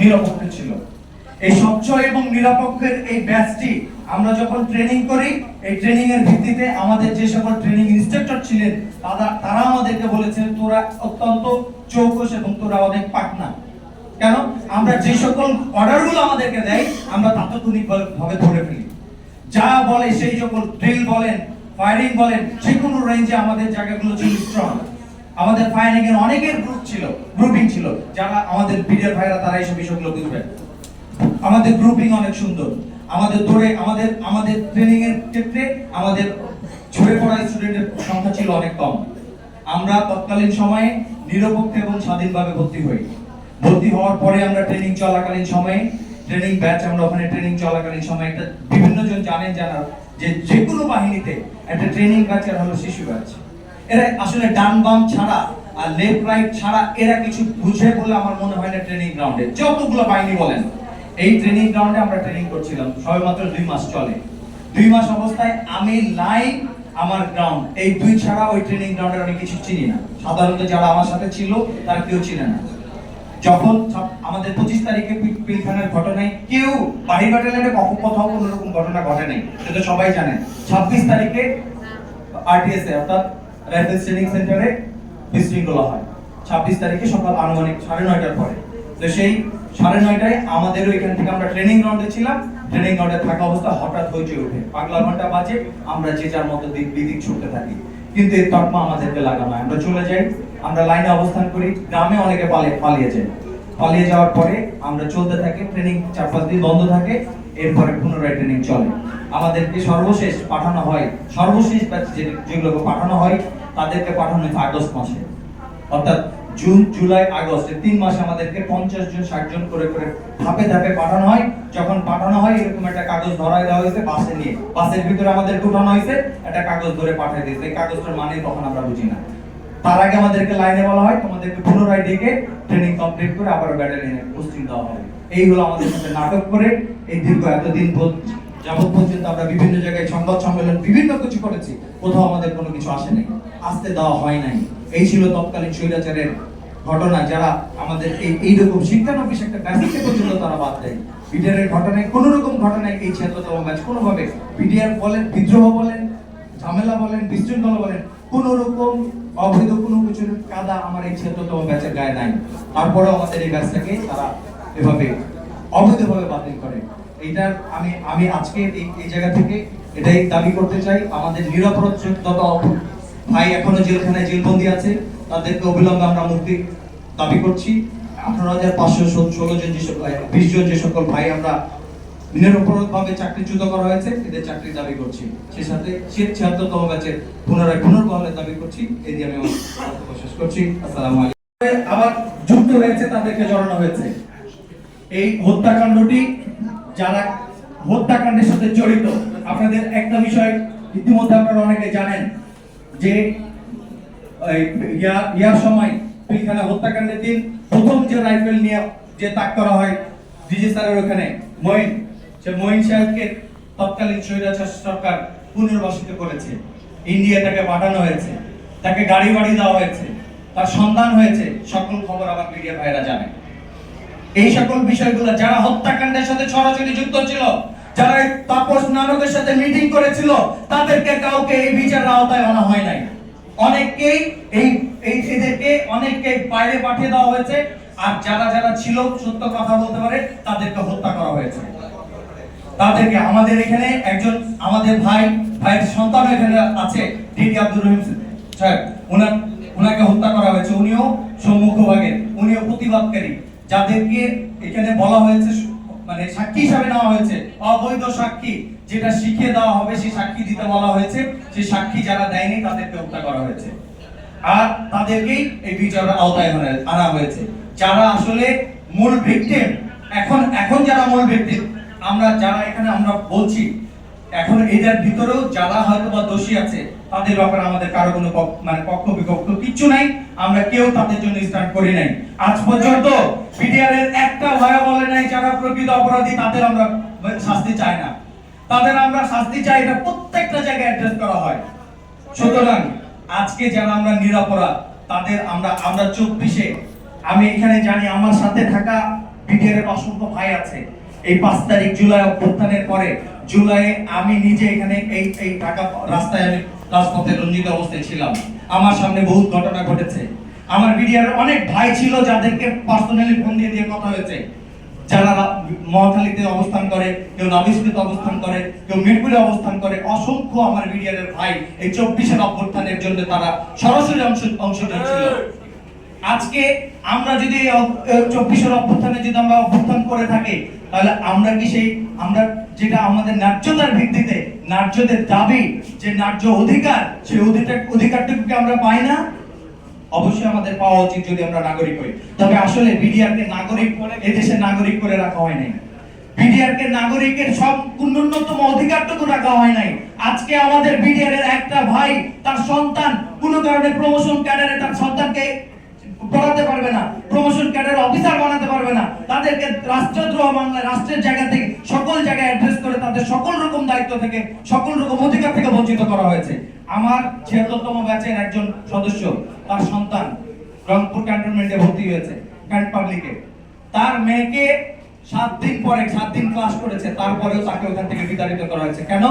নিরপেক্ষ ছিল। এই স্বচ্ছ এবং নিরপেক্ষের এই ব্যাচটি আমরা যখন ট্রেনিং করি, এই ট্রেনিং এর ভিত্তিতে আমাদের যে সকল ট্রেনিং ইনস্ট্রাক্টর ছিলেন, তারা তারা আমাদেরকে বলেছেন, তোরা অত্যন্ত চৌকস এবং তোরা অনেক পাকনা কেন? আমরা যে সকল অর্ডারগুলো আমাদেরকে দেয়, আমরা ধরে ফেলি। যা বলে সেই সকল ড্রিল বলেন ফায়ারিং বলেন, যে কোনো রেঞ্জে আমাদের জায়গাগুলো ছিল স্ট্রং আমাদের ফায়ারিং এর অনেকের গ্রুপ ছিল গ্রুপিং ছিল, যারা আমাদের বিডিআর ভাইরা তারা এইসব বিষয়গুলো বুঝবেন আমাদের গ্রুপিং অনেক সুন্দর। আমাদের দৌড়ে, আমাদের আমাদের ট্রেনিং এর ক্ষেত্রে আমাদের ঝরে পড়া স্টুডেন্টের সংখ্যা ছিল অনেক কম। আমরা তৎকালীন সময়ে নিরপেক্ষ এবং স্বাধীনভাবে ভর্তি হই। ভর্তি হওয়ার পরে আমরা ট্রেনিং চলাকালীন সময়ে ট্রেনিং ব্যাচ আমরা ওখানে ট্রেনিং চলাকালীন সময়ে একটা বিভিন্ন জন জানেন যারা যে যে কোনো বাহিনীতে একটা ট্রেনিং ব্যাচের হলো শিশু ব্যাচ এরা আসলে ডান বাম ছাড়া আর লেফট রাইট ছাড়া এরা কিছু বুঝে বলে আমার মনে হয় না ট্রেনিং গ্রাউন্ডে যতগুলো বাহিনী বলেন, এই ট্রেনিং গ্রাউন্ডে আমরা ট্রেনিং করছিলাম সবে দুই মাস চলে। দুই মাস অবস্থায় আমি লাইভ আমার গ্রাউন্ড এই দুই ছাড়া ওই ট্রেনিং গ্রাউন্ডে আমি কিছু চিনি না। সাধারণত যারা আমার সাথে ছিল, তারা কেউ চিনে না। যখন আমাদের পঁচিশ তারিখে পিলখানার ঘটনায় কেউ বাড়ি ব্যাটালিয়নে কখন কোথাও কোনো রকম ঘটনা ঘটে নাই, সেটা সবাই জানেন ছাব্বিশ তারিখে আরটিএস এ, অর্থাৎ রাইফেলস ট্রেনিং সেন্টারে বিশৃঙ্খলা হয়। ছাব্বিশ তারিখে সকাল আনুমানিক সাড়ে নয়টার পরে। তো সেই সাড়ে নয়টায় আমাদেরও এখান থেকে আমরা ট্রেনিং গ্রাউন্ডে ছিলাম। ট্রেনিং গ্রাউন্ডে থাকা অবস্থা হঠাৎ হইচই ওঠে। পাগলা ঘণ্টা বাজে, আমরা যে যার মতো দিক বিদিক ছুটতে থাকি। কিন্তু এই তকমা আমাদেরকে লাগানো আমরা চলে যাই, আমরা লাইনে অবস্থান করি, গ্রামে অনেকে পালিয়ে পালিয়ে যায়। পালিয়ে যাওয়ার পরে আমরা চলতে থাকি ট্রেনিং চার পাঁচ দিন বন্ধ থাকে, এরপরে পুনরায় ট্রেনিং চলে। আমাদেরকে সর্বশেষ পাঠানো হয়, সর্বশেষ যেগুলোকে পাঠানো হয় তাদেরকে পাঠানো হয়েছে আগস্ট মাসে। অর্থাৎ জুন, জুলাই, আগস্ট তিন মাসে আমাদেরকে পঞ্চাশ জন, ষাট জন করে করে ধাপে ধাপে পাঠানো হয়। যখন পাঠানো হয়, এরকম একটা কাগজ ধরায় দেওয়া হয়েছে বাসে নিয়ে। বাসের ভিতরে আমাদেরকে উঠানো হয়েছে, একটা কাগজ ধরে পাঠিয়ে দিয়েছে। এই কাগজটার মানে তখন আমরা বুঝি না। তার আগে আমাদেরকে লাইনে বলা হয়, তোমাদেরকে পুনরায় ডেকে ট্রেনিং কমপ্লিট করে আবার ব্যাটালিয়নে পোস্টিং দেওয়া হবে। এই হলো আমাদের সাথে নাটক করে এই দীর্ঘ এতদিন যাবত পর্যন্ত আমরা বিভিন্ন জায়গায় সংবাদ সম্মেলন, বিভিন্ন কিছু করেছি। কোথাও আমাদের কোনো কিছু আসেনি। আসতে দেওয়া হয় নাই। এই ছিল তৎকালীন স্বৈরাচারের ঘটনা যারা আমাদের এই এইরকম শিক্ষানবিশ একটা ব্যাসিকে পর্যন্ত তারা বাদ দেয়। বিডিআর এর ঘটনায় কোন রকম ঘটনায় এই ছিয়াত্তরতম ব্যাচ কোনোভাবে বিডিআর বলেন, বিদ্রোহ বলেন, ঝামেলা বলেন, বিশৃঙ্খলা বলেন কোন রকম অবৈধ কোনো কিছুর কাদা আমার এই ছিয়াত্তরতম ব্যাচের গায়ে নাই। তারপরেও আমাদের এই ব্যাচটাকে তারা এভাবে অবৈধভাবে বাতিল করে। এইটার আমি আমি আজকে এই এই জায়গা থেকে এটাই দাবি করতে চাই। আমাদের নিরাপরাধ যত ভাই এখনও জেলখানায় জেলবন্দি আছে। তাদেরকে অবিলম্বে আমরা মুক্তি দাবি করছি। আঠারো হাজার পাঁচশো ষোলো জন যে সকল বিশ জন যে সকল ভাই আমরা নিরপরাধ ভাবে চাকরিচ্যুত করা হয়েছে, এদের চাকরির দাবি করছি। সে সাথে সে ছিয়াত্তরতম পুনরায় পুনর্বহালের দাবি করছি। এই দিয়ে আমি শেষ করছি। আসসালামু আবার যুক্ত হয়েছে, তাদেরকে জড়ানো হয়েছে। এই হত্যাকাণ্ডটি যারা হত্যাকাণ্ডের সাথে জড়িত, আপনাদের একটা বিষয় ইতিমধ্যে আপনারা অনেকে জানেন। যে ইয়া- ইয়ার সময় পিলখানা হত্যাকাণ্ডের দিন প্রথম যে রাইফেল নিয়ে যে তাক করা হয়, ডিজি স্যারের ওখানে, মঈন, সে মঈন সাহেবকে তৎকালীন স্বৈরাচার সরকার পুনর্বাসিত করেছে। ইন্ডিয়া তাকে পাঠানো হয়েছে, তাকে গাড়ি বাড়ি দেওয়া হয়েছে, তার সন্ধান হয়েছে, সকল খবর আমার মিডিয়া ভাইরা জানে। এই সকল বিষয়গুলো যারা হত্যাকাণ্ডের সাথে সরাসরি যুক্ত ছিল যারা তাপস নানকের সাথে মিটিং করেছিল, তাদেরকে কাউকে এই বিচারের আওতায় আনা হয় নাই। অনেককেই এই এই এদেরকে অনেককে বাইরে পাঠিয়ে দেওয়া হয়েছে, আর যারা যারা ছিল, সত্য কথা বলতে পারে, তাদেরকে হত্যা করা হয়েছে। তাদেরকে আমাদের এখানে একজন, আমাদের ভাই, ভাইয়ের সন্তান এখানে আছে ডিডি আব্দুর রহিম সাহেব। ওনার ওনাকে হত্যা করা হয়েছে। উনিও সম্মুখভাগের উনিও প্রতিবাদকারী। যাদেরকে এখানে বলা হয়েছে মানে সাক্ষী হিসাবে নেওয়া হয়েছে, অবৈধ সাক্ষী। যেটা শিখিয়ে দেওয়া হবে, সেই সাক্ষী দিতে বলা হয়েছে। সেই সাক্ষী যারা দেয়নি, তাদেরকে হত্যা করা হয়েছে। আর তাদেরকেই এই বিচারের আওতায় আনা- হয়েছে। যারা আসলে মূল ভিকটিম এখন এখন যারা মূল ভিকটিম আমরা যারা এখানে আমরা বলছি এখন এদের ভিতরেও যারা হয়তো বা দোষী আছে, তাদের ব্যাপারে আমাদের কারও কোনো মানে পক্ষ বিপক্ষ কিচ্ছু নাই। আমরা কেউ তাদের জন্য স্ট্যান্ড করি নাই। আজ পর্যন্ত বিডিআর এর একটা ভয় বলে নাই, যারা প্রকৃত অপরাধী, তাদের আমরা শাস্তি চাই না। তাদের আমরা শাস্তি চাই, এটা প্রত্যেকটা জায়গায় অ্যাড্রেস করা হয়। সুতরাং আজকে যারা আমরা নিরাপরাধ, তাদের আমরা আমরা চব্বিশে, আমি এখানে জানি আমার সাথে থাকা বিডিআর এর অসংখ্য ভাই আছে। এই পাঁচ তারিখ জুলাই অভ্যুত্থানের পরে জুলাইয়ে আমি নিজে এখানে এই এই ঢাকা রাস্তায় আমি রাজপথে রঞ্জিত অবস্থায় ছিলাম। আমার সামনে বহুত ঘটনা ঘটেছে। আমার বিডিআর অনেক ভাই ছিল যাদেরকে পার্সোনালি ফোন দিয়ে দিয়ে কথা হয়েছে। যারা মহাখালীতে অবস্থান করে, কেউ নবিষ্কৃত অবস্থান করে, কেউ মিরপুরে অবস্থান করে, অসংখ্য আমার বিডিআরের ভাই এই চব্বিশের অভ্যুত্থানের জন্য তারা সরাসরি অংশ অংশগ্রহণ ছিল। আজকে আমরা যদি চব্বিশের অভ্যুত্থানে যদি আমরা অভ্যুত্থান করে থাকি, তাহলে আমরা কি সেই আমরা যেটা আমাদের ন্যায্যতার ভিত্তিতে, ন্যায্যদের দাবি, যে ন্যায্য অধিকার, সেই অধিকার অধিকারটুকু কি আমরা পাই না? অবশ্যই আমাদের পাওয়া উচিত যদি আমরা নাগরিক হই। তবে আসলে বিডিআর কে নাগরিক এদেশের নাগরিক করে রাখা হয় নাই। বিডিআর কে নাগরিকের সব ন্যূনতম অধিকারটুকু রাখা হয় নাই। আজকে আমাদের বিডিআর একটা ভাই, তার সন্তান, কোনো কারণে প্রমোশন ক্যাডারে তার সন্তানকে পড়াতে পারবে না প্রমোশন ক্যাডার অফিসার বানাতে পারবে না। তাদেরকে রাষ্ট্রদ্রোহ মামলায়, রাষ্ট্রের জায়গা থেকে সকল জায়গায় অ্যাড্রেস করে তাদের সকল রকম দায়িত্ব থেকে, সকল রকম অধিকার থেকে বঞ্চিত করা হয়েছে। আমার ছিয়াত্তরতম ব্যাচের একজন সদস্য, তার সন্তান রংপুর ক্যান্টনমেন্টে ভর্তি হয়েছে ক্যান্ট পাবলিকে তার মেয়েকে সাত দিন পরে, সাত দিন ক্লাস করেছে, তারপরেও তাকে ওখান থেকে বিতাড়িত করা হয়েছে। কেন?